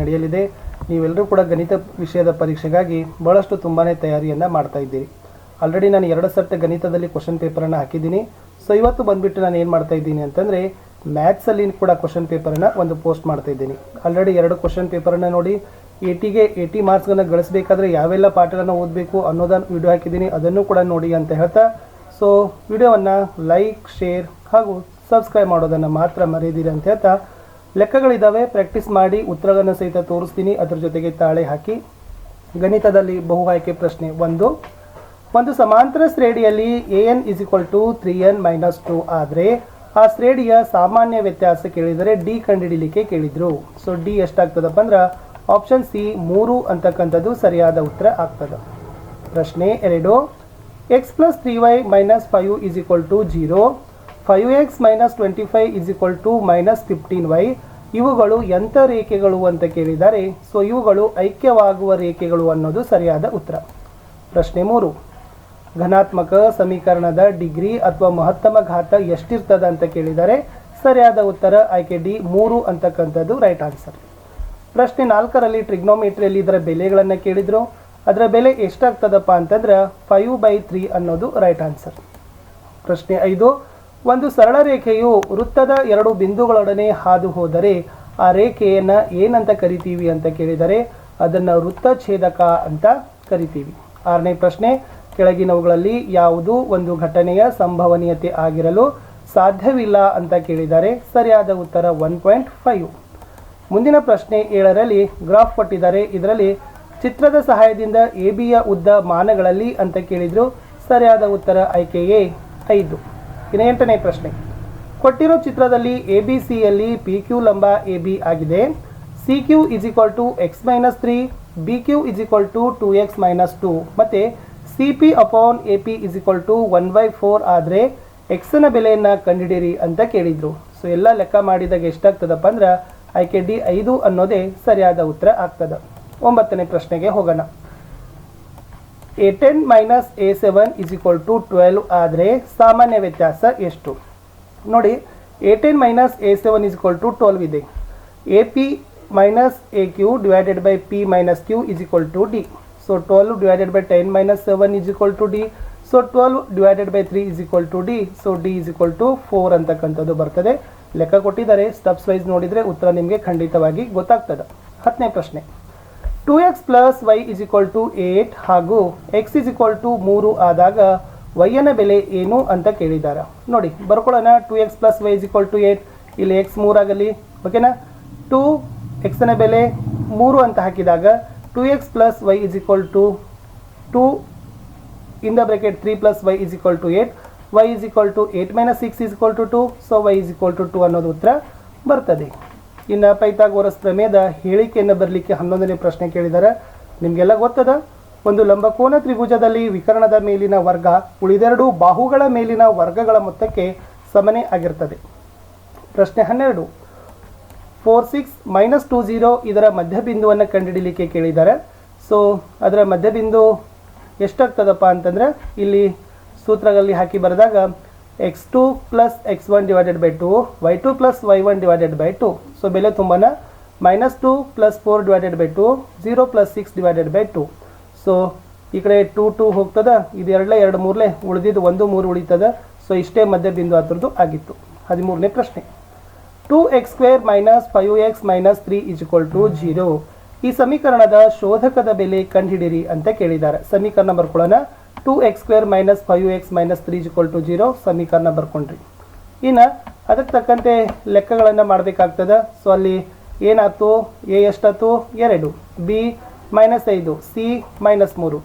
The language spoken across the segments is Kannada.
ನಡೆಯಲಿದೆ. ನೀವೆಲ್ಲರೂ ಕೂಡ ಗಣಿತ ವಿಷಯದ ಪರೀಕ್ಷೆಗಾಗಿ ಬಹಳಷ್ಟು ತುಂಬಾ ತಯಾರಿಯನ್ನು ಮಾಡ್ತಾ ಇದ್ದೀರಿ. ಆಲ್ರೆಡಿ ನಾನು ಎರಡು ಸರ್ತಿ ಗಣಿತದಲ್ಲಿ ಕ್ವಶನ್ ಪೇಪರನ್ನು ಹಾಕಿದ್ದೀನಿ. ಸೊ ಇವತ್ತು ಬಂದುಬಿಟ್ಟು ನಾನು ಏನು ಮಾಡ್ತಾ ಇದ್ದೀನಿ ಅಂತಂದರೆ ಮ್ಯಾಥ್ಸಲ್ಲಿ ಕೂಡ ಕ್ವಶನ್ ಪೇಪರನ್ನು ಒಂದು ಪೋಸ್ಟ್ ಮಾಡ್ತಾ ಇದ್ದೀನಿ. ಆಲ್ರೆಡಿ ಎರಡು ಕ್ವಶನ್ ಪೇಪರನ್ನು ನೋಡಿ ಏಟಿಗೆ ಏಟಿ ಮಾರ್ಕ್ಸ್ಗಳನ್ನು ಗಳಿಸಬೇಕಾದ್ರೆ ಯಾವೆಲ್ಲ ಪಾಠಗಳನ್ನು ಓದಬೇಕು ಅನ್ನೋದನ್ನು ವಿಡಿಯೋ ಹಾಕಿದ್ದೀನಿ. ಅದನ್ನು ಕೂಡ ನೋಡಿ ಅಂತ ಹೇಳ್ತಾ ಸೊ ವಿಡಿಯೋವನ್ನು ಲೈಕ್ ಶೇರ್ ಹಾಗೂ ಸಬ್ಸ್ಕ್ರೈಬ್ ಮಾಡೋದನ್ನು ಮಾತ್ರ ಮರೆಯದಿರಿ ಅಂತ ಹೇಳ್ತಾ ಲೆಕ್ಕಗಳಿದ್ದಾವೆ ಪ್ರಾಕ್ಟೀಸ್ ಮಾಡಿ ಉತ್ತರಗಳನ್ನು ಸಹಿತ ತೋರಿಸ್ತೀನಿ. ಅದರ ಜೊತೆಗೆ ತಾಳೆ ಹಾಕಿ. ಗಣಿತದಲ್ಲಿ ಬಹು ಆಯ್ಕೆ ಪ್ರಶ್ನೆ ಒಂದು. ಒಂದು ಸಮಾಂತರ ಶ್ರೇಣಿಯಲ್ಲಿ A N is equal to three N minus two ಆದರೆ ಆ ಶ್ರೇಣಿಯ ಸಾಮಾನ್ಯ ವ್ಯತ್ಯಾಸ ಕೇಳಿದರೆ ಡಿ ಕಂಡುಹಿಡಿಲಿಕ್ಕೆ ಕೇಳಿದರು. ಸೊ ಡಿ ಎಷ್ಟಾಗ್ತದಪ್ಪ ಅಂದ್ರೆ ಆಪ್ಷನ್ ಸಿ ಮೂರು ಅಂತಕ್ಕಂಥದ್ದು ಸರಿಯಾದ ಉತ್ತರ ಆಗ್ತದೆ. ಪ್ರಶ್ನೆ ಎರಡು. X plus three Y minus five is equal to zero five X minus twenty five is equal to minus fifteen Y ಇವುಗಳು ಎಂಥ ರೇಖೆಗಳು ಅಂತ ಕೇಳಿದ್ದಾರೆ ಸೊ ಇವುಗಳು ಐಕ್ಯವಾಗುವ ರೇಖೆಗಳು ಅನ್ನೋದು ಸರಿಯಾದ ಉತ್ತರ. ಪ್ರಶ್ನೆ ಮೂರು. ಘನಾತ್ಮಕ ಸಮೀಕರಣದ ಡಿಗ್ರಿ ಅಥವಾ ಮಹತ್ತಮ ಘಾತ ಎಷ್ಟಿರ್ತದ ಅಂತ ಕೇಳಿದರೆ, ಸರಿಯಾದ ಉತ್ತರ ಆಯ್ಕೆ ಡಿ ಮೂರು ಅಂತಕ್ಕಂಥದ್ದು ರೈಟ್ ಆನ್ಸರ್ ಪ್ರಶ್ನೆ ನಾಲ್ಕರಲ್ಲಿ ಟ್ರಿಗ್ನೋಮೆಟ್ರಿಯಲ್ಲಿ ಇದರ ಬೆಲೆಗಳನ್ನು ಕೇಳಿದ್ರು, ಅದರ ಬೆಲೆ ಎಷ್ಟಾಗ್ತದಪ್ಪ ಅಂತಂದ್ರೆ ಫೈವ್ ಬೈ ತ್ರೀ ಅನ್ನೋದು ರೈಟ್ ಆನ್ಸರ್ ಪ್ರಶ್ನೆ ಐದು. ಒಂದು ಸರಳ ರೇಖೆಯು ವೃತ್ತದ ಎರಡು ಬಿಂದುಗಳೊಡನೆ ಹಾದು ಹೋದರೆ ಆ ರೇಖೆಯನ್ನು ಏನಂತ ಕರಿತೀವಿ ಅಂತ ಕೇಳಿದರೆ ಅದನ್ನು ವೃತ್ತಛೇದಕ ಅಂತ ಕರಿತೀವಿ. ಆರನೇ ಪ್ರಶ್ನೆ, ಕೆಳಗಿನವುಗಳಲ್ಲಿ ಯಾವುದು ಒಂದು ಘಟನೆಯ ಸಂಭವನೀಯತೆ ಆಗಿರಲು ಸಾಧ್ಯವಿಲ್ಲ ಅಂತ ಕೇಳಿದರೆ ಸರಿಯಾದ ಉತ್ತರ ಒನ್ ಪಾಯಿಂಟ್ ಫೈವ್. ಮುಂದಿನ ಪ್ರಶ್ನೆ ಏಳರಲ್ಲಿ ಗ್ರಾಫ್ ಕೊಟ್ಟಿದ್ದಾರೆ. ಇದರಲ್ಲಿ ಚಿತ್ರದ ಸಹಾಯದಿಂದ ಎ ಬಿಯ ಉದ್ದ ಮಾನಗಳಲ್ಲಿ ಅಂತ ಕೇಳಿದ್ರು ಸರಿಯಾದ ಉತ್ತರ ಆಯ್ಕೆಯೇ ಐದು. ಇನ್ನು ಎಂಟನೇ ಪ್ರಶ್ನೆ. ಕೊಟ್ಟಿರೋ ಚಿತ್ರದಲ್ಲಿ ಎ ಬಿ ಸಿಯಲ್ಲಿ ಪಿ ಕ್ಯೂ ಲಂಬ ಎ ಬಿ ಆಗಿದೆ. C Q is equal to X minus three B Q is equal to two X minus two ಮತ್ತು C P upon A P is equal to one by four ಆದರೆ ಎಕ್ಸ್ನ ಬೆಲೆಯನ್ನು ಕಂಡುಹಿಡಿಯಿರಿ ಅಂತ ಕೇಳಿದರು. ಸೊ ಎಲ್ಲ ಲೆಕ್ಕ ಮಾಡಿದಾಗ ಎಷ್ಟಾಗ್ತದಪ್ಪ ಅಂದ್ರೆ ಆಯ್ಕೆ ಡಿ ಐದು ಅನ್ನೋದೇ ಸರಿಯಾದ ಉತ್ತರ ಆಗ್ತದೆ. ಒಂಬತ್ತನೇ ಪ್ರಶ್ನೆಗೆ ಹೋಗೋಣ. A ten minus A seven is equal to twelve ಆದರೆ ಸಾಮಾನ್ಯ ವ್ಯತ್ಯಾಸ ಎಷ್ಟು? ನೋಡಿ A ten minus A seven is equal to twelve ಇದೆ. A P minus A Q divided by P minus Q is equal to D so twelve divided by ten minus seven is equal to D so twelve divided by three is equal to D so D is equal to four ಅಂತಕ್ಕಂಥದ್ದು ಬರ್ತದೆ. ಲೆಕ್ಕ ಕೊಟ್ಟಿದ್ದಾರೆ. ಸ್ಟೆಪ್ಸ್ ವೈಸ್ ನೋಡಿದರೆ ಉತ್ತರ ನಿಮಗೆ ಖಂಡಿತವಾಗಿ ಗೊತ್ತಾಗ್ತದೆ. ಹತ್ತನೇ ಪ್ರಶ್ನೆ. Two X plus Y is equal to eight ಹಾಗೂ ಎಕ್ಸ್ ಇಸ್ ಈಕ್ವಲ್ ಟು ಮೂರು ಆದಾಗ ವೈಯನ ಬೆಲೆ ಏನು ಅಂತ ಕೇಳಿದ್ದಾರೆ ನೋಡಿ, ಬರ್ಕೊಳ್ಳೋಣ. Two X plus Y is equal to eight ಇಲ್ಲಿ ಎಕ್ಸ್ ಮೂರಾಗಲಿ ಓಕೆನಾ ಟು ಎಕ್ಸ್ನ ಬೆಲೆ ಮೂರು ಅಂತ ಹಾಕಿದಾಗ two X plus Y is equal to two in the bracket three plus Y is equal to eight Y is equal to eight minus six is equal to two so Y is equal to two ಅನ್ನೋದು ಉತ್ತರ ಬರ್ತದೆ. ಇನ್ನು ಪೈಥಾಗೋರಸ್ ಪ್ರಮೇಯದ ಹೇಳಿಕೆಯನ್ನು ಬರಲಿಕ್ಕೆ ಹನ್ನೊಂದನೇ ಪ್ರಶ್ನೆ ಕೇಳಿದ್ದಾರೆ ನಿಮಗೆಲ್ಲ ಗೊತ್ತದ? ಒಂದು ಲಂಬಕೋನ ತ್ರಿಭುಜದಲ್ಲಿ ವಿಕರಣದ ಮೇಲಿನ ವರ್ಗ ಉಳಿದೆರಡು ಬಾಹುಗಳ ಮೇಲಿನ ವರ್ಗಗಳ ಮೊತ್ತಕ್ಕೆ ಸಮನೆ ಆಗಿರ್ತದೆ. ಪ್ರಶ್ನೆ ಹನ್ನೆರಡು. Four six minus two zero ಇದರ ಮಧ್ಯಬಿಂದುವನ್ನು ಕಂಡುಹಿಡಿಲಿಕ್ಕೆ ಕೇಳಿದ್ದಾರೆ ಸೊ, ಅದರ ಮಧ್ಯಬಿಂದು ಎಷ್ಟಾಗ್ತದಪ್ಪ ಅಂತಂದರೆ, ಇಲ್ಲಿ ಸೂತ್ರಗಳಲ್ಲಿ ಹಾಕಿ ಬರೆದಾಗ X two plus X one divided by two Y two plus Y one divided by two so ಬೆಲೆ ತುಂಬಾನ? Minus two plus four divided by two zero plus six divided by two so ಈ ಕಡೆ ಟು ಟು ಹೋಗ್ತದ? ಇದು ಎರಡಲೇ, ಎರಡು ಮೂರಲೇ ಉಳಿದಿದ್ದು ಒಂದು ಮೂರು ಉಳಿತದ. ಸೊ ಇಷ್ಟೇ ಮಧ್ಯಬಿಂದು ಅದರದ್ದು ಆಗಿತ್ತು. ಹದಿಮೂರನೇ ಪ್ರಶ್ನೆ. Two X square minus five X minus three is equal to zero ಈ ಸಮೀಕರಣದ ಶೋಧಕದ ಬೆಲೆ ಕಂಡುಹಿಡಿರಿ ಅಂತ ಕೇಳಿದ್ದಾರೆ. ಸಮೀಕರಣ ಬರ್ಕೊಳ್ಳೋಣ two X square minus five X minus three equal to zero ಸಮೀಕರಣ ಬರ್ಕೊಂಡ್ರಿ. ಇನ್ನು ಅದಕ್ಕೆ ತಕ್ಕಂತೆ ಲೆಕ್ಕಗಳನ್ನು ಮಾಡಬೇಕಾಗ್ತದೆ. ಸೊ ಅಲ್ಲಿ ಏನಾಯ್ತು? ಎ ಎಷ್ಟಾಯ್ತು? ಎರಡು. ಬಿ ಮೈನಸ್ ಐದು. ಸಿ ಮೈನಸ್ ಮೂರು.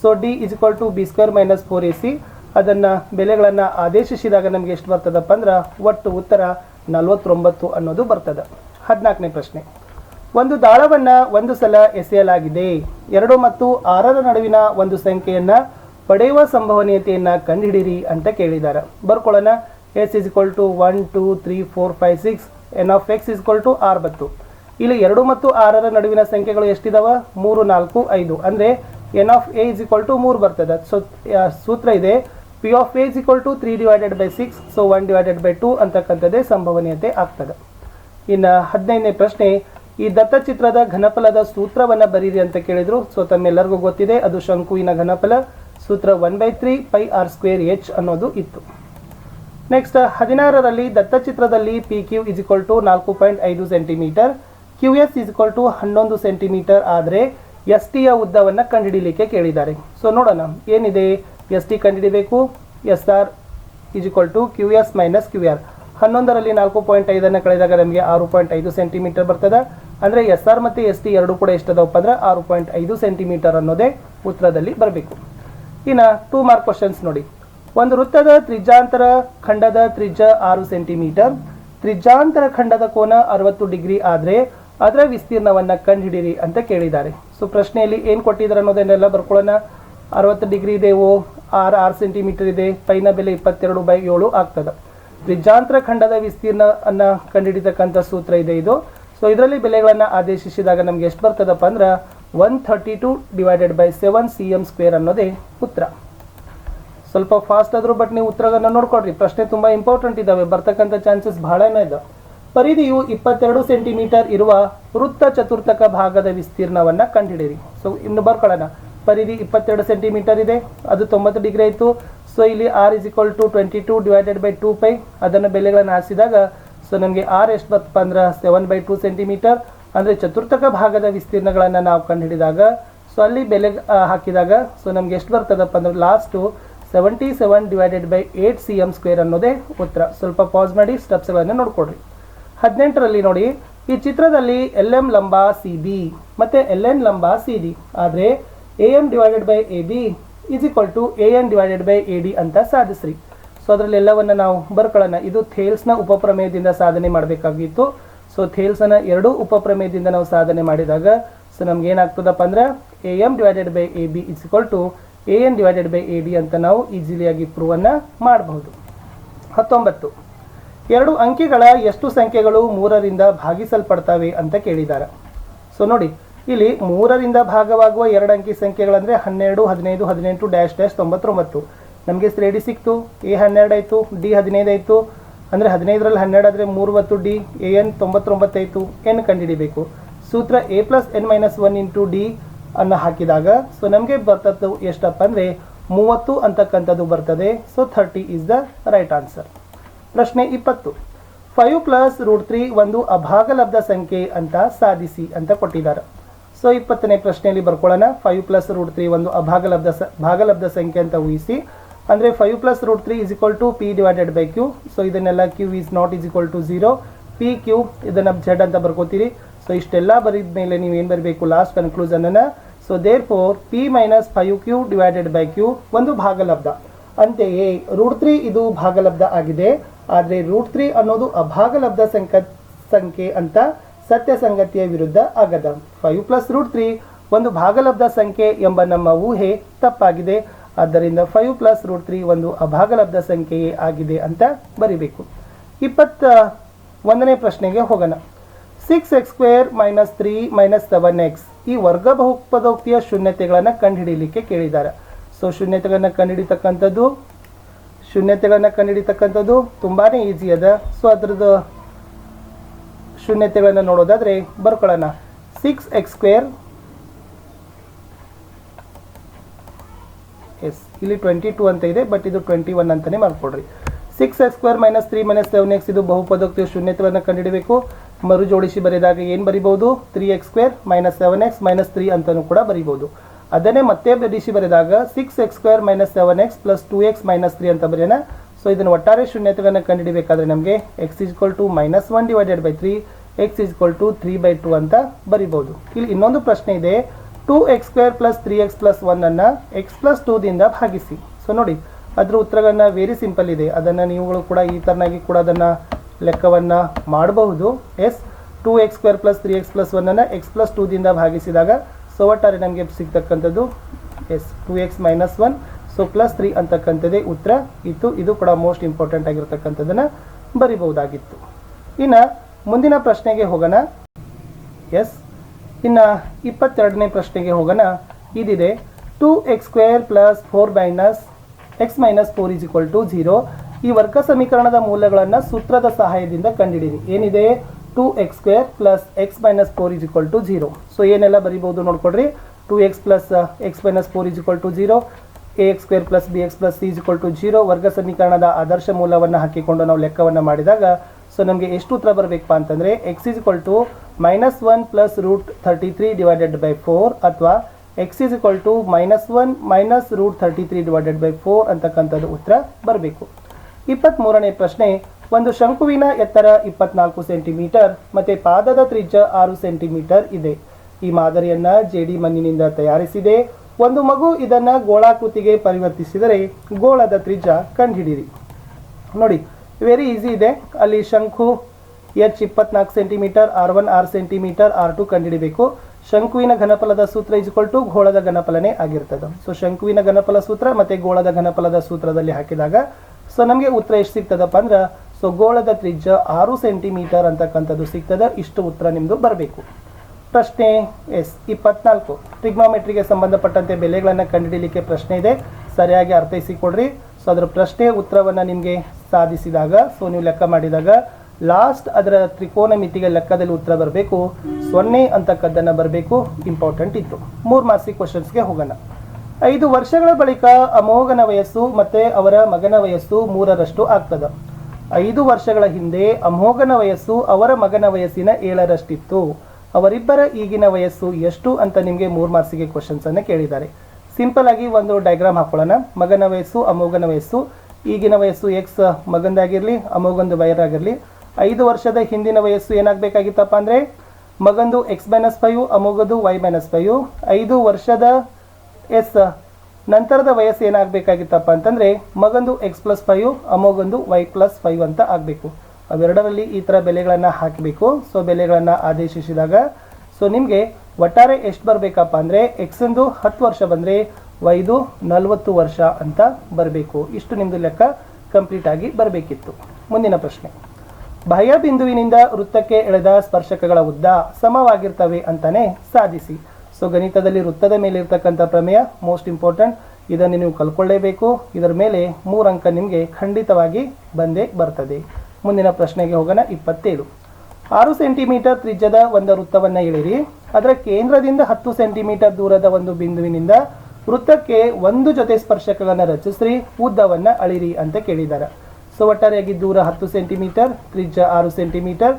So D is equal to B square minus four A C ಅದನ್ನು ಬೆಲೆಗಳನ್ನು ಆದೇಶಿಸಿದಾಗ ನಮಗೆ ಎಷ್ಟು ಬರ್ತದಪ್ಪ ಅಂದ್ರೆ ಒಟ್ಟು ಉತ್ತರ ನಲವತ್ತೊಂಬತ್ತು ಅನ್ನೋದು ಬರ್ತದೆ. ಹದಿನಾಲ್ಕನೇ ಪ್ರಶ್ನೆ. ಒಂದು ದಾಳವನ್ನು ಒಂದು ಸಲ ಎಸೆಯಲಾಗಿದೆ. ಎರಡು ಮತ್ತು ಆರರ ನಡುವಿನ ಒಂದು ಸಂಖ್ಯೆಯನ್ನು ಪಡೆಯುವ ಸಂಭವನೀಯತೆಯನ್ನು ಕಂಡುಹಿಡಿಯಿರಿ ಅಂತ ಕೇಳಿದ್ದಾರೆ. ಬರ್ಕೊಳ್ಳೋಣ. S is equal to one two three four five six N of X is to R ಬತ್ತು ಇಲ್ಲಿ ಎರಡು ಮತ್ತು ಆರರ ನಡುವಿನ ಸಂಖ್ಯೆಗಳು ಎಷ್ಟಿದಾವ? ಮೂರು, ನಾಲ್ಕು, ಐದು. ಅಂದರೆ N of A is equal to ಮೂರು ಬರ್ತದೆ. ಸೊ ಸೂತ್ರ ಇದೆ. P of A is equal to three divided by six so one divided by two ಅಂತಕ್ಕಂಥದ್ದೇ ಸಂಭವನೀಯತೆ ಆಗ್ತದೆ. ಇನ್ನು ಹದಿನೈದನೇ ಪ್ರಶ್ನೆ, ಈ ದತ್ತಚಿತ್ರದ ಘನಫಲದ ಸೂತ್ರವನ್ನು ಬರೀರಿ ಅಂತ ಕೇಳಿದರು. ಸೊ ತಮ್ಮೆಲ್ಲರಿಗೂ ಗೊತ್ತಿದೆ. ಅದು ಶಂಕುವಿನ ಘನಫಲ. ಸೂತ್ರ one by three pi R square H ಅನ್ನೋದು ಇತ್ತು. ನೆಕ್ಸ್ಟ್ ಹದಿನಾರರಲ್ಲಿ ದತ್ತಚಿತ್ರದಲ್ಲಿ P Q is equal to ನಾಲ್ಕು ಪಾಯಿಂಟ್ ಐದು centimetre Q S is equal to ಹನ್ನೊಂದು ಸೆಂಟಿಮೀಟರ್ ಆದರೆ ಎಸ್ ಟಿಯ ಉದ್ದವನ್ನು ಕಂಡುಹಿಡಿಯಲಿಕ್ಕೆ ಕೇಳಿದ್ದಾರೆ. ಸೊ ನೋಡೋಣ, ಏನಿದೆ? ಎಸ್ ಟಿ ಕಂಡುಹಿಡಿಬೇಕು. S R is equal to Q S minus Q R ಹನ್ನೊಂದರಲ್ಲಿ ನಾಲ್ಕು ಪಾಯಿಂಟ್ ಐದನ್ನು ಕಳೆದಾಗ ನಮಗೆ ಆರು ಪಾಯಿಂಟ್ ಐದು ಸೆಂಟಿಮೀಟರ್ ಬರ್ತದೆ. ಅಂದರೆ ಎಸ್ ಆರ್ ಮತ್ತು ಎಸ್ ಟಿ ಎರಡು ಕೂಡ ಎಷ್ಟದವಪ್ಪ ಅಂದ್ರೆ ಆರು ಪಾಯಿಂಟ್ ಐದು ಸೆಂಟಿಮೀಟರ್ ಅನ್ನೋದೇ ಉತ್ತರದಲ್ಲಿ ಬರಬೇಕು. ಇನ್ನು ಟೂ ಮಾರ್ಕ್ ಕ್ವಶನ್ಸ್ ನೋಡಿ. ಒಂದು ವೃತ್ತದ ತ್ರಿಜ್ಯಾಂತರ ಖಂಡದ ತ್ರಿಜ್ಯ ಆರು ಸೆಂಟಿಮೀಟರ್ ತ್ರಿಜ್ಯಾಂತರ ಖಂಡದ ಕೋನ ಅರವತ್ತು ಡಿಗ್ರಿ ಆದರೆ ಅದರ ವಿಸ್ತೀರ್ಣವನ್ನ ಕಂಡುಹಿಡಿಯಿರಿ ಅಂತ ಕೇಳಿದ್ದಾರೆ. ಸೊ ಪ್ರಶ್ನೆಯಲ್ಲಿ ಏನು ಕೊಟ್ಟಿದ್ದಾರೆ ಅನ್ನೋದನ್ನೆಲ್ಲ ಬರ್ಕೊಳ್ಳೋಣ. ಅರವತ್ತು ಡಿಗ್ರಿ ಇದೆ ಓ ಆರು ಆರು ಸೆಂಟಿಮೀಟರ್ ಇದೆ. ಪೈನ ಬೆಲೆ ಇಪ್ಪತ್ತೆರಡು ಬೈ ಏಳು ಆಗ್ತದೆ. ತ್ರಿಜ್ಯಾಂತರ ಖಂಡದ ವಿಸ್ತೀರ್ಣ ಅನ್ನ ಕಂಡುಹಿಡಿತಕ್ಕಂಥ ಸೂತ್ರ ಇದೆ ಇದು. ಸೊ ಇದರಲ್ಲಿ ಬೆಲೆಗಳನ್ನು ಆದೇಶಿಸಿದಾಗ ನಮ್ಗೆ ಎಷ್ಟು ಬರ್ತದಪ್ಪ ಅಂದ್ರೆ one thirty two divided by seven C M square ಅನ್ನೋದೇ ಉತ್ತರ. ಸ್ವಲ್ಪ ಫಾಸ್ಟ್ ಆದರೂ ಬಟ್ ನೀವು ಉತ್ತರಗಳನ್ನ ನೋಡ್ಕೊಡ್ರಿ ಪ್ರಶ್ನೆ ತುಂಬ ಇಂಪಾರ್ಟೆಂಟ್ ಇದ್ದಾವೆ ಬರ್ತಕ್ಕಂಥ ಚಾನ್ಸಸ್ ಬಹಳನೇ ಇದೆ. ಪರಿಧಿಯು ಇಪ್ಪತ್ತೆರಡು ಸೆಂಟಿಮೀಟರ್ ಇರುವ ವೃತ್ತ ಚತುರ್ಥಕ ಭಾಗದ ವಿಸ್ತೀರ್ಣವನ್ನು ಕಂಡುಹಿಡಿಯಿರಿ ಸೊ ಇನ್ನು ಬರ್ಕೊಳ್ಳೋಣ. ಪರಿಧಿ ಇಪ್ಪತ್ತೆರಡು ಸೆಂಟಿಮೀಟರ್ ಇದೆ. ಅದು ತೊಂಬತ್ತು ಡಿಗ್ರಿ ಆಯಿತು. ಸೊ ಇಲ್ಲಿ R is equal to twenty two divided by two pi ಅದನ್ನು ಬೆಲೆಗಳನ್ನು ಹಾರಿಸಿದಾಗ ಸೊ ನಮಗೆ ಆರ್ ಎಷ್ಟು ಬರ್ತಪ್ಪ ಅಂದ್ರೆ ಸೆವೆನ್ ಬೈ ಟೂ ಸೆಂಟಿಮೀಟರ್ ಅಂದರೆ ಚತುರ್ಥಕ ಭಾಗದ ವಿಸ್ತೀರ್ಣಗಳನ್ನು ನಾವು ಕಂಡುಹಿಡಿದಾಗ ಸೊ ಅಲ್ಲಿ ಬೆಲೆ ಹಾಕಿದಾಗ ಸೊ ನಮ್ಗೆ ಎಷ್ಟು ಬರ್ತದಪ್ಪ ಅಂದ್ರೆ last seventy seven divided by eight C M square ಅನ್ನೋದೇ ಉತ್ತರ. ಸ್ವಲ್ಪ ಪಾಸ್ ಮಾಡಿ ಸ್ಟೆಪ್ಸ್ಗಳನ್ನು ನೋಡ್ಕೊಡ್ರಿ ಹದಿನೆಂಟರಲ್ಲಿ ನೋಡಿ, ಈ ಚಿತ್ರದಲ್ಲಿ ಎಲ್ ಎಂ ಲಂಬ ಸಿ ಬಿ ಮತ್ತು ಎಲ್ ಎನ್ ಲಂಬ ಸಿ ಡಿ ಆದರೆ A M divided by A B is equal to A N divided by A D ಅಂತ ಸಾಧಿಸ್ರಿ. ಸೊ ಅದರಲ್ಲಿ ಎಲ್ಲವನ್ನು ನಾವು ಬರ್ಕೊಳ್ಳೋಣ. ಇದು ಥೇಲ್ಸ್ನ ಉಪಪ್ರಮೇಯದಿಂದ ಸಾಧನೆ ಮಾಡಬೇಕಾಗಿತ್ತು. ಸೊ ಥೇಲ್ಸನ ಎರಡೂ ಉಪಪ್ರಮೇಯದಿಂದ ನಾವು ಸಾಧನೆ ಮಾಡಿದಾಗ ಸೊ ನಮ್ಗೆ ಏನಾಗ್ತದಪ್ಪ ಅಂದ್ರೆ A M divided by A B is equal to A N divided by A B ಅಂತ ನಾವು ಈಸಿಲಿಯಾಗಿ ಪ್ರೂವನ್ನು ಮಾಡಬಹುದು. ಹತ್ತೊಂಬತ್ತು. ಎರಡು ಅಂಕಿಗಳ ಎಷ್ಟು ಸಂಖ್ಯೆಗಳು ಮೂರರಿಂದ ಭಾಗಿಸಲ್ಪಡ್ತವೆ ಅಂತ ಕೇಳಿದ್ದಾರೆ ಸೊ ನೋಡಿ, ಇಲ್ಲಿ ಮೂರರಿಂದ ಭಾಗವಾಗುವ ಎರಡು ಅಂಕಿ ಸಂಖ್ಯೆಗಳಂದ್ರೆ ಹನ್ನೆರಡು, ಹದಿನೈದು, ಹದಿನೆಂಟು ಡ್ಯಾಶ್ ಡ್ಯಾಶ್ ತೊಂಬತ್ತೊಂಬತ್ತು. ನಮಗೆ ಶ್ರೇಡಿ ಸಿಕ್ತು. ಎ ಹನ್ನೆರಡು ಆಯಿತು ಡಿ ಹದಿನೈದು ಆಯಿತು. ಅಂದರೆ ಹದಿನೈದರಲ್ಲಿ ಹನ್ನೆರಡು ಆದರೆ ಮೂರು ಹೊತ್ತು ಡಿ ಎ ಎನ್ ತೊಂಬತ್ತೊಂಬತ್ತೈತು ಎನ್ ಕಂಡುಹಿಡಿಬೇಕು. ಸೂತ್ರ A plus N minus one into D ಅನ್ನು ಹಾಕಿದಾಗ ಸೊ ನಮಗೆ ಬರ್ತದ್ದು ಎಷ್ಟಪ್ಪ ಅಂದರೆ ಮೂವತ್ತು ಅಂತಕ್ಕಂಥದ್ದು ಬರ್ತದೆ so thirty is the right answer ಪ್ರಶ್ನೆ ಇಪ್ಪತ್ತು. ಫೈವ್ ಪ್ಲಸ್ ರೂಟ್ ತ್ರೀ ಒಂದು ಅಭಾಗಲಬ್ಧ ಸಂಖ್ಯೆ ಅಂತ ಸಾಧಿಸಿ ಅಂತ ಕೊಟ್ಟಿದ್ದಾರೆ. ಸೊ ಇಪ್ಪತ್ತನೇ ಪ್ರಶ್ನೆಯಲ್ಲಿ ಬರ್ಕೊಳ್ಳೋಣ. ಫೈವ್ ಪ್ಲಸ್ ರೂಟ್ ತ್ರೀ ಒಂದು ಅಭಾಗಲಬ್ಧ ಸ, ಭಾಗಲಬ್ಧ ಸಂಖ್ಯೆ ಅಂತ ಊಹಿಸಿ. ಅಂದರೆ five plus root three is equal to P divided by Q so ಇದನ್ನೆಲ್ಲ Q is not is equal to zero P Q ಇದನ್ನು ಝೆಡ್ ಅಂತ ಬರ್ಕೋತೀರಿ. ಸೊ ಇಷ್ಟೆಲ್ಲ ಬರೀದ ಮೇಲೆ ನೀವು ಏನು ಬರಬೇಕು? Last ಕನ್ಕ್ಲೂಷನನ್ನು so therefore P minus five Q divided by Q ಒಂದು ಭಾಗಲಬ್ಧ. ಅಂತೆಯೇ ರೂಟ್ ತ್ರೀ ಇದು ಭಾಗಲಬ್ಧ ಆಗಿದೆ. ಆದರೆ ರೂಟ್ ತ್ರೀ ಅನ್ನೋದು ಅಭಾಗಲಬ್ಧ ಸಂಕ ಸಂಖ್ಯೆ ಅಂತ ಸತ್ಯ ಸಂಗತಿಯ ವಿರುದ್ಧ ಆಗದ. ಫೈವ್ ಪ್ಲಸ್ ರೂಟ್ ತ್ರೀ ಒಂದು ಭಾಗಲಬ್ಧ ಸಂಖ್ಯೆ ಎಂಬ ನಮ್ಮ ಊಹೆ ತಪ್ಪಾಗಿದೆ. ಆದ್ದರಿಂದ ಫೈವ್ ಪ್ಲಸ್ ರೂಟ್ ತ್ರೀ ಒಂದು ಅಭಾಗಲಬ್ಧ ಸಂಖ್ಯೆಯೇ ಆಗಿದೆ ಅಂತ ಬರಿಬೇಕು. ಇಪ್ಪತ್ತ ಒಂದನೇ ಪ್ರಶ್ನೆಗೆ ಹೋಗೋಣ. Six X square minus three minus seven X ಈ ವರ್ಗ ಬಹುಪದೋಕ್ತಿಯ ಶೂನ್ಯತೆಗಳನ್ನು ಕಂಡುಹಿಡಿಯಲಿಕ್ಕೆ ಕೇಳಿದ್ದಾರೆ. ಸೊ ಶೂನ್ಯತೆಗಳನ್ನು ಕಂಡುಹಿಡಿತಕ್ಕಂಥದ್ದು ಶೂನ್ಯತೆಗಳನ್ನು ಕಂಡುಹಿಡಿತಕ್ಕಂಥದ್ದು ತುಂಬಾ ಈಸಿ ಅದ. ಸೊ ಅದ್ರದ್ದು ಶೂನ್ಯತೆಗಳನ್ನು ನೋಡೋದಾದರೆ ಬರ್ಕೊಳ್ಳೋಣ. ಸಿಕ್ಸ್ ಎಕ್ಸ್ ಸ್ಕ್ವೇರ್ ಎಸ್ ಇಲ್ಲಿ ಟ್ವೆಂಟಿ ಟೂ ಅಂತ ಇದೆ ಬಟ್ ಇದು ಟ್ವೆಂಟಿ ಒನ್ ಅಂತಲೇ ಮಾಡ್ಕೊಡ್ರಿ. Six X square minus three minus seven X ಇದು ಬಹುಪದೋಕ್ತಿಯ ಶೂನ್ಯತೆಯನ್ನು ಕಂಡುಹಿಡಬೇಕು. ಮರು ಜೋಡಿಸಿ ಬರೆದಾಗ ಏನು ಬರಿಬೋದು three X square minus seven X minus three ಅಂತಲೂ ಕೂಡ ಬರಿಬೋದು ಅದನ್ನೇ ಮತ್ತೆ ಬರಿಸಿ ಬರೆದಾಗ six X square minus seven X plus two X minus three ಅಂತ ಬರೆಯೋಣ. ಸೊ ಇದನ್ನು ಒಟ್ಟಾರೆ ಶೂನ್ಯತೆಗಳನ್ನು ಕಂಡುಹಿಡಬೇಕಾದ್ರೆ ನಮಗೆ X is equal to minus one divided by three X is equal to three by two ಅಂತ ಬರಿಬೋದು ಇಲ್ಲಿ ಇನ್ನೊಂದು ಪ್ರಶ್ನೆ ಇದೆ. Two X square plus three X plus ಒನ್ನನ್ನು X plus ಟೂದಿಂದ ಭಾಗಿಸಿ. ಸೊ ನೋಡಿ, ಅದರ ಉತ್ತರಗಳನ್ನ ವೆರಿ ಸಿಂಪಲ್ ಇದೆ. ಅದನ್ನು ನೀವುಗಳು ಕೂಡ ಈ ಥರನಾಗಿ ಕೂಡ ಅದನ್ನು ಲೆಕ್ಕವನ್ನು ಮಾಡಬಹುದು. As two X square plus three X plus ಒನ್ನನ್ನು X plus ಟೂದಿಂದ ಭಾಗಿಸಿದಾಗ ಸೊ ಒಟ್ಟಾರೆ ನಮಗೆ ಸಿಗ್ತಕ್ಕಂಥದ್ದು as two X minus one so plus three ಅಂತಕ್ಕಂಥದ್ದೇ ಉತ್ತರ. ಇತ್ತು ಇದು ಕೂಡ ಮೋಸ್ಟ್ ಇಂಪಾರ್ಟೆಂಟ್ ಆಗಿರ್ತಕ್ಕಂಥದ್ದನ್ನು ಬರಿಬಹುದಾಗಿತ್ತು. ಇನ್ನು ಮುಂದಿನ ಪ್ರಶ್ನೆಗೆ ಹೋಗೋಣ. ಎಸ್ ಇನ್ನು ಇಪ್ಪತ್ತೆರಡನೇ ಪ್ರಶ್ನೆಗೆ ಹೋಗೋಣ. ಇದಿದೆ. Two X square plus four minus X minus four is equal to zero ಈ ವರ್ಗ ಸಮೀಕರಣದ ಮೂಲಗಳನ್ನು ಸೂತ್ರದ ಸಹಾಯದಿಂದ ಕಂಡುಹಿಡಿಯಿರಿ ಏನಿದೆ? Two X square plus X minus four is equal to zero so ಏನೆಲ್ಲ ಬರಿಬೋದು ನೋಡ್ಕೊಡ್ರಿ. Two X plus X minus four is equal to zero A X square plus B X plus C equal to zero ವರ್ಗ ಸಮೀಕರಣದ ಆದರ್ಶ ಮೂಲವನ್ನು ಹಾಕಿಕೊಂಡು ನಾವು ಲೆಕ್ಕವನ್ನು ಮಾಡಿದಾಗ ಸೊ ನಮಗೆ ಎಷ್ಟು ಉತ್ತರ ಬರಬೇಕಪ್ಪ ಅಂತಂದರೆ X is equal to minus one plus root thirty three divided by four ಅಥವಾ X is equal to minus one minus root thirty three divided by four ಅಂತಕ್ಕಂಥದ್ದು ಉತ್ತರ ಬರಬೇಕು. ಇಪ್ಪತ್ತ್ಮೂರನೇ ಪ್ರಶ್ನೆ, ಒಂದು ಶಂಕುವಿನ ಎತ್ತರ ಇಪ್ಪತ್ನಾಲ್ಕು ಸೆಂಟಿಮೀಟರ್ ಮತ್ತು ಪಾದದ ತ್ರಿಜ್ಯ ಆರು ಸೆಂಟಿಮೀಟರ್ ಇದೆ. ಈ ಮಾದರಿಯನ್ನು ಜೇಡಿ ಮಣ್ಣಿನಿಂದ ತಯಾರಿಸಿದೆ. ಒಂದು ಮಗು ಇದನ್ನು ಗೋಳಾಕೃತಿಗೆ ಪರಿವರ್ತಿಸಿದರೆ ಗೋಳದ ತ್ರಿಜ್ಯ ಕಂಡುಹಿಡಿಯಿರಿ. ನೋಡಿ ವೆರಿ ಈಸಿ ಇದೆ. ಅಲ್ಲಿ ಶಂಕು ಎಚ್ ಇಪ್ಪತ್ನಾಲ್ಕು centimetre, R one, R centimetre, R two ಕಂಡುಹಿಡಿಬೇಕು. ಶಂಕುವಿನ ಘನಫಲದ ಸೂತ್ರ ಇಸ್ಕೊಲ್ ಟು ಗೋಳದ ಘನಫಲನೇ ಆಗಿರ್ತದೆ. ಸೊ ಶಂಕುವಿನ ಘನಫಲ ಸೂತ್ರ ಮತ್ತೆ ಗೋಳದ ಘನಫಲದ ಸೂತ್ರದಲ್ಲಿ ಹಾಕಿದಾಗ ಸೊ ನಮಗೆ ಉತ್ತರ ಎಷ್ಟು ಸಿಗ್ತದಪ್ಪ ಅಂದ್ರೆ ಸೊ ಗೋಳದ ತ್ರಿಜ್ಯ ಆರು ಸೆಂಟಿಮೀಟರ್ ಅಂತಕ್ಕಂಥದ್ದು ಸಿಗ್ತದೆ. ಇಷ್ಟು ಉತ್ತರ ನಿಮ್ಮದು ಬರಬೇಕು. ಪ್ರಶ್ನೆ ಎಸ್, ಇಪ್ಪತ್ನಾಲ್ಕು. ಟ್ರಿಗ್ನೋಮೆಟ್ರಿಗೆ ಸಂಬಂಧಪಟ್ಟಂತೆ ಬೆಲೆಗಳನ್ನು ಕಂಡುಹಿಡಿಯಲಿಕ್ಕೆ ಪ್ರಶ್ನೆ ಇದೆ. ಸರಿಯಾಗಿ ಅರ್ಥೈಸಿಕೊಡ್ರಿ. ಸೊ ಅದರ ಪ್ರಶ್ನೆ ಉತ್ತರವನ್ನು ನಿಮಗೆ ಸಾಧಿಸಿದಾಗ ಸೊ ನೀವು ಲೆಕ್ಕ ಮಾಡಿದಾಗ ಲಾಸ್ಟ್ ಅದರ ತ್ರಿಕೋನ ಮಿತಿಗೆ ಲೆಕ್ಕದಲ್ಲಿ ಉತ್ತರ ಬರಬೇಕು. ಸೊನ್ನೆ ಅಂತಕ್ಕದ್ದನ್ನು ಬರಬೇಕು. ಇಂಪಾರ್ಟೆಂಟ್ ಇತ್ತು. ಮೂರು ಮಾರ್ಕ್ಸಿಗೆ ಕ್ವಶನ್ಸ್ಗೆ ಹೋಗೋಣ. ಐದು ವರ್ಷಗಳ ಬಳಿಕ ಅಮೋಘನ ವಯಸ್ಸು ಮತ್ತೆ ಅವರ ಮಗನ ವಯಸ್ಸು ಮೂರರಷ್ಟು ಆಗ್ತದೆ. ಐದು ವರ್ಷಗಳ ಹಿಂದೆ ಅಮೋಘನ ವಯಸ್ಸು ಅವರ ಮಗನ ವಯಸ್ಸಿನ ಏಳರಷ್ಟಿತ್ತು. ಅವರಿಬ್ಬರ ಈಗಿನ ವಯಸ್ಸು ಎಷ್ಟು ಅಂತ ನಿಮಗೆ ಮೂರು ಮಾರ್ಕ್ಸಿಗೆ ಕ್ವಶನ್ಸ್ ಅನ್ನು ಕೇಳಿದ್ದಾರೆ. ಸಿಂಪಲ್ ಆಗಿ ಒಂದು ಡೈಗ್ರಾಮ್ ಹಾಕೊಳ್ಳೋಣ. ಮಗನ ವಯಸ್ಸು, ಅಮೋಘನ ವಯಸ್ಸು. ಈಗಿನ ವಯಸ್ಸು ಎಕ್ಸ್ ಮಗಂದಾಗಿರಲಿ, ಅಮೋಘಂದು ವೈರಾಗಿರಲಿ. ಐದು ವರ್ಷದ ಹಿಂದಿನ ವಯಸ್ಸು ಏನಾಗಬೇಕಾಗಿತ್ತಪ್ಪ ಅಂದರೆ ಮಗಂದು ಎಕ್ಸ್ ಮೈನಸ್ ಫೈವ್ ಅಮೋಗದು ವೈ ಮೈನಸ್ ಫೈವ್ ಐದು ವರ್ಷದ ಎಸ್, ನಂತರದ ವಯಸ್ಸು ಏನಾಗಬೇಕಾಗಿತ್ತಪ್ಪ ಅಂತಂದರೆ ಮಗಂದು ಎಕ್ಸ್ ಪ್ಲಸ್ ಫೈವ್ ಅಮೋಗಂದು ವೈ ಪ್ಲಸ್ ಫೈವ್ ಅಂತ ಆಗಬೇಕು. ಅವೆರಡರಲ್ಲಿ ಈ ಥರ ಬೆಲೆಗಳನ್ನು ಹಾಕಬೇಕು. ಸೊ ಬೆಲೆಗಳನ್ನು ಆದೇಶಿಸಿದಾಗ ಸೊ ನಿಮಗೆ ಒಟ್ಟಾರೆ ಎಷ್ಟು ಬರಬೇಕಪ್ಪ ಅಂದರೆ ಎಕ್ಸಂದು ಹತ್ತು ವರ್ಷ ಬಂದರೆ ವೈದು ನಲವತ್ತು ವರ್ಷ ಅಂತ ಬರಬೇಕು. ಇಷ್ಟು ನಿಮ್ಮದು ಲೆಕ್ಕ ಕಂಪ್ಲೀಟ್ ಆಗಿ ಬರಬೇಕಿತ್ತು. ಮುಂದಿನ ಪ್ರಶ್ನೆ. ಬಾಹ್ಯ ಬಿಂದುವಿನಿಂದ ವೃತ್ತಕ್ಕೆ ಎಳೆದ ಸ್ಪರ್ಶಕಗಳ ಉದ್ದ ಸಮವಾಗಿರ್ತವೆ ಅಂತಾನೆ ಸಾಧಿಸಿ. ಸೊ, ಗಣಿತದಲ್ಲಿ ವೃತ್ತದ ಮೇಲೆ ಇರ್ತಕ್ಕಂಥ ಪ್ರಮೇಯ ಮೋಸ್ಟ್ ಇಂಪಾರ್ಟೆಂಟ್ ಇದನ್ನು ನೀವು ಕಲ್ಕೊಳ್ಳೇಬೇಕು. ಇದರ ಮೇಲೆ ಮೂರು ಅಂಕ ನಿಮಗೆ ಖಂಡಿತವಾಗಿ ಬಂದೇ ಬರ್ತದೆ. ಮುಂದಿನ ಪ್ರಶ್ನೆಗೆ ಹೋಗೋಣ, ಇಪ್ಪತ್ತೇಳು. ಆರು ಸೆಂಟಿಮೀಟರ್ ತ್ರಿಜ್ಯದ ಒಂದು ವೃತ್ತವನ್ನು ಎಳೆಯಿರಿ. ಅದರ ಕೇಂದ್ರದಿಂದ ಹತ್ತು ಸೆಂಟಿಮೀಟರ್ ದೂರದ ಒಂದು ಬಿಂದುವಿನಿಂದ ವೃತ್ತಕ್ಕೆ ಒಂದು ಜೊತೆ ಸ್ಪರ್ಶಕಗಳನ್ನು ರಚಿಸ್ರಿ, ಉದ್ದವನ್ನು ಅಳಿರಿ ಅಂತ ಕೇಳಿದ್ದಾರೆ ಸೊ ಒಟ್ಟಾರೆಯಾಗಿ ದೂರ ಹತ್ತು ಸೆಂಟಿಮೀಟರ್, ತ್ರಿಜ್ಯ ಆರು ಸೆಂಟಿಮೀಟರ್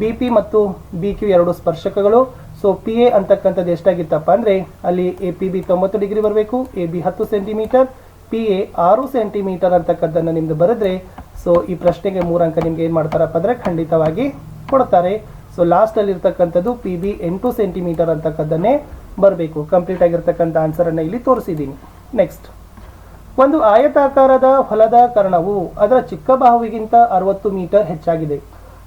ಬಿ ಪಿ ಮತ್ತು ಬಿ ಕ್ಯೂ ಎರಡು ಸ್ಪರ್ಶಕಗಳು. ಸೊ ಪಿ ಎ ಅಂತಕ್ಕಂಥದ್ದು ಎಷ್ಟಾಗಿತ್ತಪ್ಪ ಅಂದರೆ ಅಲ್ಲಿ ಎ ಪಿ ಬಿ ತೊಂಬತ್ತು ಡಿಗ್ರಿ ಬರಬೇಕು ಎ ಬಿ ಹತ್ತು ಸೆಂಟಿಮೀಟರ್ ಪಿ ಎ ಆರು ಸೆಂಟಿಮೀಟರ್ ಅಂತಕ್ಕದ್ದನ್ನು ನಿಮ್ದು ಬರೆದ್ರೆ ಸೊ ಈ ಪ್ರಶ್ನೆಗೆ ಮೂರು ಅಂಕ ನಿಮ್ಗೆ ಏನು ಮಾಡ್ತಾರಪ್ಪ ಅಂದರೆ ಖಂಡಿತವಾಗಿ ಕೊಡ್ತಾರೆ. ಸೊ ಲಾಸ್ಟಲ್ಲಿ ಇರ್ತಕ್ಕಂಥದ್ದು ಪಿ ಬಿ ಎಂಟು ಸೆಂಟಿಮೀಟರ್ ಅಂತಕ್ಕದ್ದನ್ನೇ ಬರಬೇಕು. ಕಂಪ್ಲೀಟ್ ಆಗಿರ್ತಕ್ಕಂಥ ಆನ್ಸರನ್ನು ಇಲ್ಲಿ ತೋರಿಸಿದ್ದೀನಿ. ನೆಕ್ಸ್ಟ್ ಒಂದು ಆಯತಾಕಾರದ ಹೊಲದ ಕರ್ಣವು ಅದರ ಚಿಕ್ಕ ಬಾಹುವಿಗಿಂತ ಅರವತ್ತು ಮೀಟರ್ ಹೆಚ್ಚಾಗಿದೆ.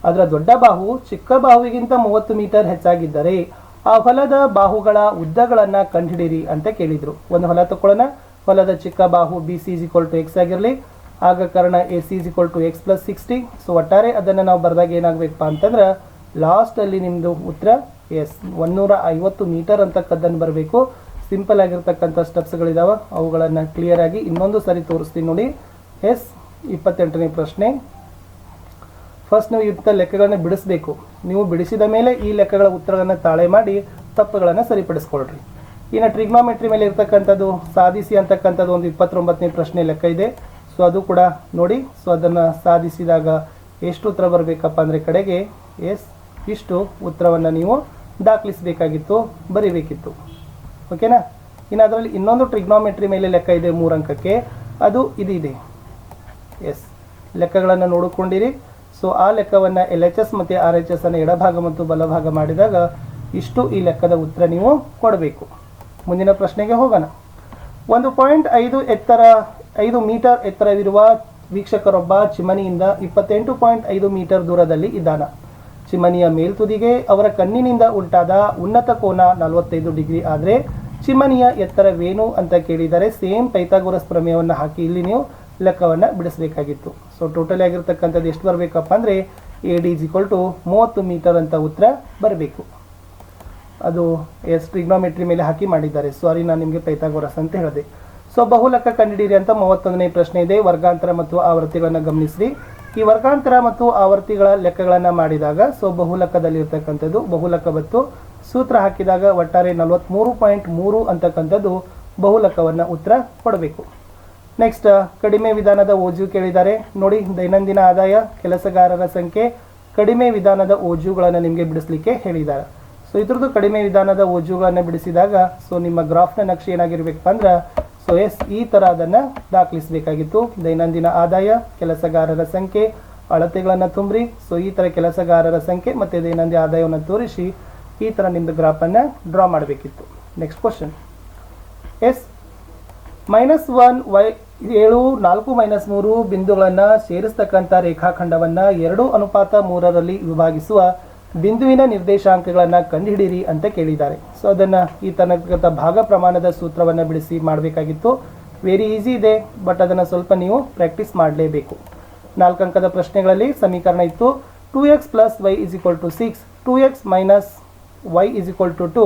ಅದರ ದೊಡ್ಡ ಬಾಹು ಚಿಕ್ಕ ಬಾಹುವಿಗಿಂತ ಮೂವತ್ತು ಮೀಟರ್ ಹೆಚ್ಚಾಗಿದ್ದರೆ ಆ ಹೊಲದ ಬಾಹುಗಳ ಉದ್ದಗಳನ್ನು ಕಂಡುಹಿಡಿಯಿರಿ ಅಂತ ಕೇಳಿದರು. ಒಂದು ಹೊಲ ತಗೊಳ್ಳೋಣ ಹೊಲದ ಚಿಕ್ಕ ಬಾಹು B C is equal to X ಆಗಿರಲಿ. ಆಗ ಕಾರಣ A C is equal to X plus sixty so ಒಟ್ಟಾರೆ ಅದನ್ನು ನಾವು ಬರೆದಾಗ ಏನಾಗಬೇಕಪ್ಪ ಅಂತಂದ್ರೆ ಲಾಸ್ಟಲ್ಲಿ ನಿಮ್ಮದು ಉತ್ತರ ಎಸ್. ಒನ್ನೂರ ಐವತ್ತು ಮೀಟರ್ ಅಂತಕ್ಕದ್ದನ್ನು ಬರಬೇಕು. ಸಿಂಪಲ್ ಆಗಿರ್ತಕ್ಕಂಥ ಸ್ಟೆಪ್ಸ್ಗಳಿದಾವೆ. ಅವುಗಳನ್ನು ಕ್ಲಿಯರ್ ಆಗಿ ಇನ್ನೊಂದು ಸರಿ ತೋರಿಸ್ತೀನಿ ನೋಡಿ. ಎಸ್, ಇಪ್ಪತ್ತೆಂಟನೇ ಪ್ರಶ್ನೆ. ಫಸ್ಟ್ ನೀವು ಇಂಥ ಲೆಕ್ಕಗಳನ್ನ ಬಿಡಿಸ್ಬೇಕು. ನೀವು ಬಿಡಿಸಿದ ಮೇಲೆ ಈ ಲೆಕ್ಕಗಳ ಉತ್ತರಗಳನ್ನು ತಾಳೆ ಮಾಡಿ ತಪ್ಪುಗಳನ್ನು ಸರಿಪಡಿಸ್ಕೊಳ್ರಿ. ಇನ್ನು ಟ್ರಿಗ್ನೋಮೆಟ್ರಿ ಮೇಲೆ ಇರ್ತಕ್ಕಂಥದ್ದು, ಸಾಧಿಸಿ ಅಂತಕ್ಕಂಥದ್ದು ಒಂದು ಇಪ್ಪತ್ತೊಂಬತ್ತನೇ ಪ್ರಶ್ನೆ ಲೆಕ್ಕ ಇದೆ. ಸೊ, ಅದು ಕೂಡ ನೋಡಿ. ಸೊ, ಅದನ್ನು ಸಾಧಿಸಿದಾಗ ಎಷ್ಟು ಉತ್ತರ ಬರಬೇಕಪ್ಪ ಅಂದರೆ ಕಡೆಗೆ ಎಸ್, ಇಷ್ಟು ಉತ್ತರವನ್ನು ನೀವು ದಾಖಲಿಸಬೇಕಾಗಿತ್ತು, ಬರೀಬೇಕಿತ್ತು. ಓಕೆನಾ ಇನ್ನು ಅದರಲ್ಲಿ ಇನ್ನೊಂದು ಟ್ರಿಗ್ನೋಮೆಟ್ರಿ ಮೇಲೆ ಲೆಕ್ಕ ಇದೆ ಮೂರು ಅಂಕಕ್ಕೆ. ಅದು ಇದಿದೆ ಇದೆ. ಎಸ್ ಲೆಕ್ಕಗಳನ್ನು ನೋಡಿಕೊಂಡಿರಿ. ಸೊ ಆ ಲೆಕ್ಕವನ್ನು ಎಲ್ ಎಚ್ ಎಸ್ ಮತ್ತು ಆರ್ ಎಚ್ ಎಸ್ ಅನ್ನು ಎಡಭಾಗ ಮತ್ತು ಬಲಭಾಗ ಮಾಡಿದಾಗ ಇಷ್ಟು ಈ ಲೆಕ್ಕದ ಉತ್ತರ ನೀವು ಕೊಡಬೇಕು. ಮುಂದಿನ ಪ್ರಶ್ನೆಗೆ ಹೋಗೋಣ. ಒಂದು ಪಾಯಿಂಟ್ ಐದು ಎತ್ತರ, ಐದು ಮೀಟರ್ ಎತ್ತರವಿರುವ ವೀಕ್ಷಕರೊಬ್ಬ ಚಿಮನಿಯಿಂದ ಇಪ್ಪತ್ತೆಂಟು ಪಾಯಿಂಟ್ ಐದು ಮೀಟರ್ ದೂರದಲ್ಲಿ ಇದ್ದಾನ. ಚಿಮನಿಯ ಮೇಲ್ತುದಿಗೆ ಅವರ ಕಣ್ಣಿನಿಂದ ಉಂಟಾದ ಉನ್ನತ ಕೋನ ನಲವತ್ತೈದು ಡಿಗ್ರಿ ಆದರೆ ಚಿಮನಿಯ ಎತ್ತರವೇನು ಅಂತ ಕೇಳಿದರೆ ಸೇಮ್ ಪೈಥಾಗೋರಸ್ ಪ್ರಮೇಯವನ್ನು ಹಾಕಿ ಇಲ್ಲಿ ನೀವು ಲೆಕ್ಕವನ್ನು ಬಿಡಿಸಬೇಕಾಗಿತ್ತು. ಸೊ ಟೋಟಲ್ ಆಗಿರ್ತಕ್ಕಂಥದ್ದು ಎಷ್ಟು ಬರಬೇಕಪ್ಪ ಅಂದರೆ ಎ ಡಿ ಇಸ್ ಟು ಮೂವತ್ತು ಮೀಟರ್ ಅಂತ ಉತ್ತರ ಬರಬೇಕು. ಅದು ಎಸ್ ಟ್ರಿಗ್ನೋಮೆಟ್ರಿ ಮೇಲೆ ಹಾಕಿ ಮಾಡಿದ್ದಾರೆ. ಸಾರಿ ನಾನು ನಿಮಗೆ ಪೈಥಾಗೋರಸ್ ಅಂತ ಹೇಳಿದೆ. ಸೊ ಬಹುಲಕ ಕಂಡಿಡೀರಿ ಅಂತ ಮೂವತ್ತೊಂದನೇ ಪ್ರಶ್ನೆ ಇದೆ. ವರ್ಗಾಂತರ ಮತ್ತು ಆವೃತ್ತಿಗಳನ್ನು ಗಮನಿಸಿ ಈ ವರ್ಗಾಂತರ ಮತ್ತು ಆವರ್ತಿಗಳ ಲೆಕ್ಕಗಳನ್ನು ಮಾಡಿದಾಗ, ಸೊ ಬಹುಲಕದಲ್ಲಿ ಇರತಕ್ಕಂಥದ್ದು ಬಹುಲಕ ಬತ್ತು ಸೂತ್ರ ಹಾಕಿದಾಗ ಒಟ್ಟಾರೆ ನಲವತ್ತ್ಮೂರು ಪಾಯಿಂಟ್ ಮೂರು ಅಂತಕ್ಕಂಥದ್ದು ಬಹುಲಕ್ಕವನ್ನು ಉತ್ತರ ಕೊಡಬೇಕು. ನೆಕ್ಸ್ಟ್ ಕಡಿಮೆ ವಿಧಾನದ ಓಜು ಕೇಳಿದ್ದಾರೆ ನೋಡಿ ದೈನಂದಿನ ಆದಾಯ, ಕೆಲಸಗಾರರ ಸಂಖ್ಯೆ, ಕಡಿಮೆ ವಿಧಾನದ ಓಜುಗಳನ್ನು ನಿಮಗೆ ಬಿಡಿಸ್ಲಿಕ್ಕೆ ಹೇಳಿದ್ದಾರೆ ಸೊ ಇದ್ರದ್ದು ಕಡಿಮೆ ವಿಧಾನದ ಓಜುಗಳನ್ನು ಬಿಡಿಸಿದಾಗ ಸೊ ನಿಮ್ಮ ಗ್ರಾಫ್ನ ನಕ್ಷೆ ಏನಾಗಿರ್ಬೇಕಪ್ಪ ಅಂದ್ರೆ ಸೊ ಎಸ್ ಈ ಥರ ಅದನ್ನು ದಾಖಲಿಸಬೇಕಾಗಿತ್ತು. ದೈನಂದಿನ ಆದಾಯ, ಕೆಲಸಗಾರರ ಸಂಖ್ಯೆ, ಅಳತೆಗಳನ್ನು ತುಂಬ್ರಿ. ಸೊ ಈ ಥರ ಕೆಲಸಗಾರರ ಸಂಖ್ಯೆ ಮತ್ತು ದೈನಂದಿನ ಆದಾಯವನ್ನು ತೋರಿಸಿ ಈ ಥರ ನಿಮ್ಮದು ಗ್ರಾಫನ್ನು ಡ್ರಾ ಮಾಡಬೇಕಿತ್ತು. Next question as minus one Y ಏಳು, ನಾಲ್ಕು ಮೈನಸ್ ಮೂರು ಬಿಂದುಗಳನ್ನು ಸೇರಿಸ್ತಕ್ಕಂಥ ರೇಖಾಖಂಡವನ್ನು ಎರಡು ಅನುಪಾತ ಮೂರರಲ್ಲಿ ವಿಭಾಗಿಸುವ ಬಿಂದುವಿನ ನಿರ್ದೇಶಾಂಕಗಳನ್ನು ಕಂಡುಹಿಡಿಯಿರಿ ಅಂತ ಕೇಳಿದ್ದಾರೆ. ಸೊ ಅದನ್ನು ಈ ತನಕ ಭಾಗ ಪ್ರಮಾಣದ ಸೂತ್ರವನ್ನು ಬಿಡಿಸಿ ಮಾಡಬೇಕಾಗಿತ್ತು. ವೆರಿ ಈಸಿ ಇದೆ ಬಟ್ ಅದನ್ನು ಸ್ವಲ್ಪ ನೀವು ಪ್ರಾಕ್ಟೀಸ್ ಮಾಡಲೇಬೇಕು. ನಾಲ್ಕು ಅಂಕದ ಪ್ರಶ್ನೆಗಳಲ್ಲಿ ಸಮೀಕರಣ ಇತ್ತು. Two X plus Y is equal to six two X minus Y is equal to two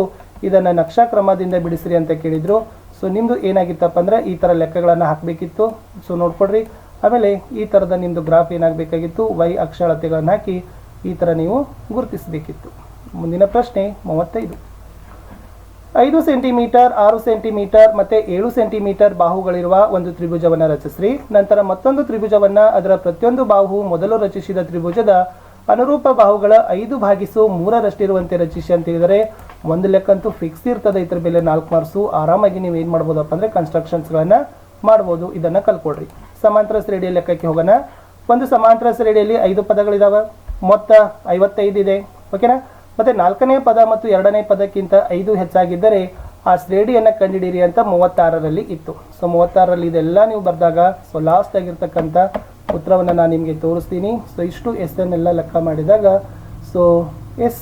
ಇದನ್ನು ನಕ್ಷಾಕ್ರಮದಿಂದ ಬಿಡಿಸಿರಿ ಅಂತ ಕೇಳಿದರು. ಸೊ ನಿಮ್ಮದು ಏನಾಗಿತ್ತಪ್ಪ ಅಂದರೆ ಈ ಥರ ಲೆಕ್ಕಗಳನ್ನು ಹಾಕಬೇಕಿತ್ತು. ಸೊ ನೋಡ್ಕೊಡ್ರಿ ಆಮೇಲೆ ಈ ಥರದ ನಿಮ್ಮದು ಗ್ರಾಫ್ ಏನಾಗಬೇಕಾಗಿತ್ತು? ವೈ ಅಕ್ಷರತೆಗಳನ್ನು ಹಾಕಿ. ಈ ಥರ ನೀವು ಗುರುತಿಸಬೇಕಿತ್ತು. ಮುಂದಿನ ಪ್ರಶ್ನೆ ಮೂವತ್ತೈದು. ಐದು ಸೆಂಟಿಮೀಟರ್, ಆರು ಸೆಂಟಿಮೀಟರ್ ಮತ್ತು ಏಳು ಸೆಂಟಿಮೀಟರ್ ಬಾಹುಗಳಿರುವ ಒಂದು ತ್ರಿಭುಜವನ್ನು ರಚಿಸ್ರಿ. ನಂತರ ಮತ್ತೊಂದು ತ್ರಿಭುಜವನ್ನು, ಅದರ ಪ್ರತಿಯೊಂದು ಬಾಹು ಮೊದಲು ರಚಿಸಿದ ತ್ರಿಭುಜದ ಅನುರೂಪ ಬಾಹುಗಳ ಐದು ಭಾಗಿಸು ಮೂರರಷ್ಟಿರುವಂತೆ ರಚಿಸಿ ಅಂತ ಹೇಳಿದರೆ ಒಂದು ಲೆಕ್ಕಂತೂ ಫಿಕ್ಸ್ ಇರ್ತದೆ ಇದ್ರ ಬೆಲೆ ನಾಲ್ಕು ಮಾರ್ಸು ಆರಾಮಾಗಿ ನೀವು ಏನು ಮಾಡ್ಬೋದಪ್ಪ ಅಂದರೆ ಕನ್ಸ್ಟ್ರಕ್ಷನ್ಸ್ಗಳನ್ನು ಮಾಡ್ಬೋದು. ಇದನ್ನು ಕಲ್ಕೊಳ್ರಿ ಸಮಾಂತರ ಶ್ರೇಣಿಯ ಲೆಕ್ಕಕ್ಕೆ ಹೋಗೋಣ. ಒಂದು ಸಮಾಂತರ ಶ್ರೇಣಿಯಲ್ಲಿ ಐದು ಪದಗಳಿದಾವೆ. ಮೊತ್ತ ಐವತ್ತೈದು ಇದೆ. ಓಕೆನಾ? ಮತ್ತೆ ನಾಲ್ಕನೇ ಪದ ಮತ್ತು ಎರಡನೇ ಪದಕ್ಕಿಂತ ಐದು ಹೆಚ್ಚಾಗಿದ್ದರೆ ಆ ಶ್ರೇಣಿಯನ್ನು ಕಂಡುಹಿಡಿಯಿರಿ ಅಂತ ಮೂವತ್ತಾರರಲ್ಲಿ ಇತ್ತು. ಸೊ ಮೂವತ್ತಾರರಲ್ಲಿ ಇದೆಲ್ಲ ನೀವು ಬರೆದಾಗ ಸೊ ಲಾಸ್ಟ್ ಆಗಿರ್ತಕ್ಕಂಥ ಉತ್ತರವನ್ನು ನಾನು ನಿಮಗೆ ತೋರಿಸ್ತೀನಿ. ಸೊ ಇಷ್ಟು ಎಸ್ ಎಲ್ಲ ಲೆಕ್ಕ ಮಾಡಿದಾಗ ಸೊ ಎಸ್